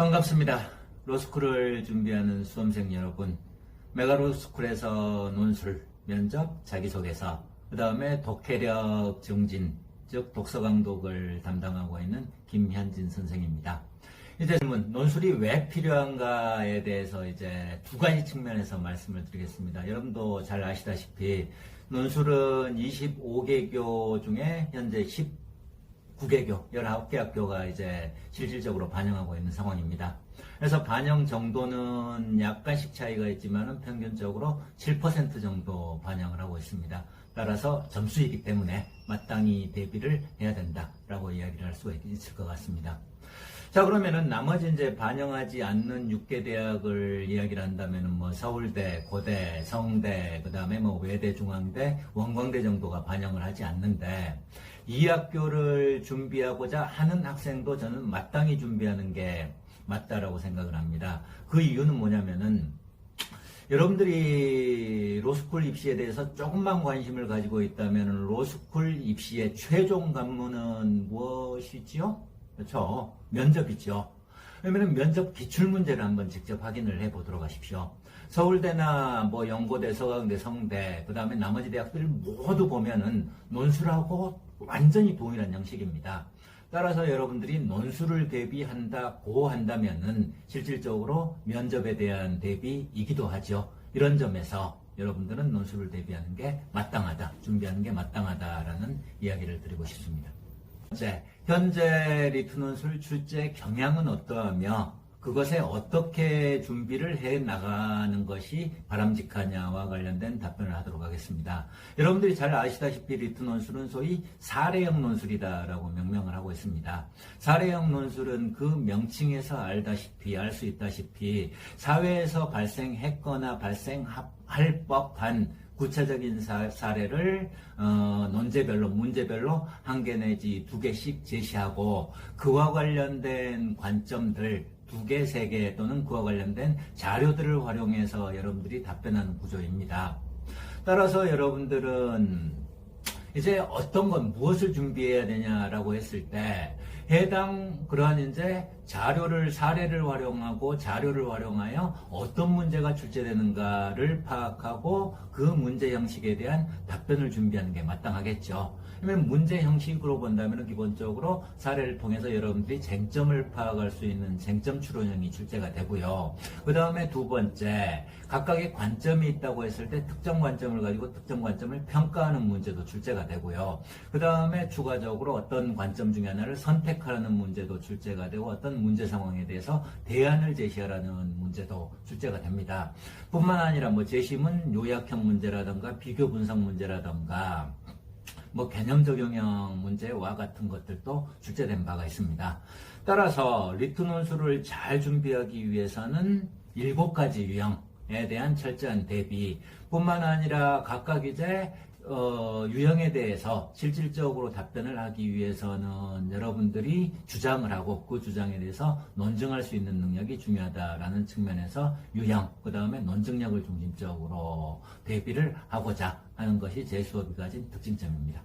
반갑습니다. 로스쿨을 준비하는 수험생 여러분. 메가로스쿨에서 논술, 면접, 자기소개서, 그 다음에 독해력 증진, 즉 독서 강독을 담당하고 있는 김현진 선생입니다. 이제 질문, 논술이 왜 필요한가에 대해서 이제 두 가지 측면에서 말씀을 드리겠습니다. 여러분도 잘 아시다시피 논술은 25개 교 중에 현재 19개교, 19개 학교가 이제 실질적으로 반영하고 있는 상황입니다. 그래서 반영 정도는 약간씩 차이가 있지만은 평균적으로 7% 정도 반영을 하고 있습니다. 따라서 점수이기 때문에 마땅히 대비를 해야 된다라고 이야기를 할 수가 있을 것 같습니다. 자 그러면은 나머지 이제 반영하지 않는 6개 대학을 이야기를 한다면은 뭐 서울대, 고대, 성대, 그 다음에 뭐 외대, 중앙대, 원광대 정도가 반영을 하지 않는데 이 학교를 준비하고자 하는 학생도 저는 마땅히 준비하는 게 맞다라고 생각을 합니다. 그 이유는 뭐냐면은 여러분들이 로스쿨 입시에 대해서 조금만 관심을 가지고 있다면 로스쿨 입시의 최종 관문은 무엇이지요? 그렇죠. 면접이죠. 그러면 면접 기출문제를 한번 직접 확인을 해 보도록 하십시오. 서울대나 뭐 연고대, 서강대, 성대, 그 다음에 나머지 대학들 모두 보면은 논술하고 완전히 동일한 형식입니다. 따라서 여러분들이 논술을 대비한다 고 한다면은 실질적으로 면접에 대한 대비이기도 하죠. 이런 점에서 여러분들은 논술을 대비하는 게 마땅하다, 준비하는 게 마땅하다라는 이야기를 드리고 싶습니다. 번째, 현재 리트 논술 출제 경향은 어떠하며 그것에 어떻게 준비를 해 나가는 것이 바람직하냐와 관련된 답변을 하도록 하겠습니다. 여러분들이 잘 아시다시피 리트 논술은 소위 사례형 논술이다라고 명명을 하고 있습니다. 사례형 논술은 그 명칭에서 알다시피 알 수 있다시피 사회에서 발생했거나 발생할 법한 구체적인 사, 례를 어, 논제별로 문제별로 한 개 내지 두 개씩 제시하고 그와 관련된 관점들 두 개, 세 개 또는 그와 관련된 자료들을 활용해서 여러분들이 답변하는 구조입니다. 따라서 여러분들은 이제 어떤 건 무엇을 준비해야 되냐라고 했을 때 해당 그러한 이제 자료를 사례를 활용하고 자료를 활용하여 어떤 문제가 출제되는가를 파악하고 그 문제 형식에 대한 답변을 준비하는 게 마땅하겠죠. 그러면 문제 형식으로 본다면 기본적으로 사례를 통해서 여러분들이 쟁점을 파악할 수 있는 쟁점 추론형이 출제가 되고요. 그 다음에 두 번째, 각각의 관점이 있다고 했을 때 특정 관점을 가지고 특정 관점을 평가하는 문제도 출제가 되고요. 그 다음에 추가적으로 어떤 관점 중에 하나를 선택하라는 문제도 출제가 되고 어떤 문제 상황에 대해서 대안을 제시하라는 문제도 출제가 됩니다. 뿐만 아니라 뭐 재심은 요약형 문제라든가 비교 분석 문제라든가 뭐 개념 적용형 문제와 같은 것들도 출제된 바가 있습니다. 따라서 리트 논술을 잘 준비하기 위해서는 일곱 가지 유형에 대한 철저한 대비 뿐만 아니라 각각 이제 어, 유형에 대해서 실질적으로 답변을 하기 위해서는 여러분들이 주장을 하고 그 주장에 대해서 논증할 수 있는 능력이 중요하다라는 측면에서 유형, 그 다음에 논증력을 중심적으로 대비를 하고자 하는 것이 제 수업이 가진 특징점입니다.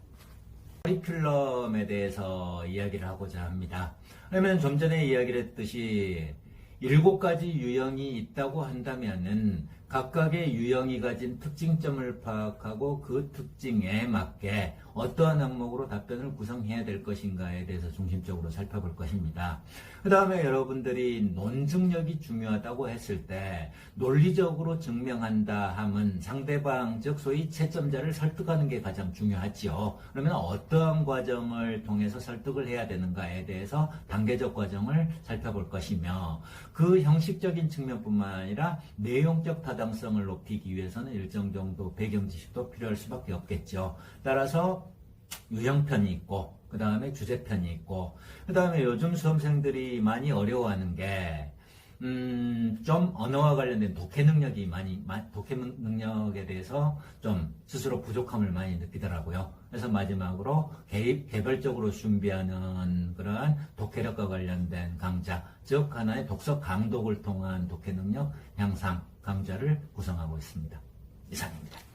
커리큘럼에 대해서 이야기를 하고자 합니다. 그러면 좀 전에 이야기를 했듯이 일곱 가지 유형이 있다고 한다면은 각각의 유형이 가진 특징점을 파악하고 그 특징에 맞게 어떠한 항목으로 답변을 구성해야 될 것인가에 대해서 중심적으로 살펴볼 것입니다. 그 다음에 여러분들이 논증력이 중요하다고 했을 때 논리적으로 증명한다 함은 상대방 즉 소위 채점자를 설득하는 게 가장 중요하지요. 그러면 어떠한 과정을 통해서 설득을 해야 되는가에 대해서 단계적 과정을 살펴볼 것이며 그 형식적인 측면뿐만 아니라 내용적 타당성을 높이기 위해서는 일정 정도 배경 지식도 필요할 수밖에 없겠죠. 따라서 유형편이 있고 그 다음에 주제편이 있고 그 다음에 요즘 수험생들이 많이 어려워하는 게 음, 좀 언어와 관련된 독해 능력이 많이, 독해 능력에 대해서 좀 스스로 부족함을 많이 느끼더라고요. 그래서 마지막으로 개입, 개별적으로 준비하는 그러한 독해력과 관련된 강좌, 즉 하나의 독서 강독을 통한 독해 능력 향상 강좌를 구성하고 있습니다. 이상입니다.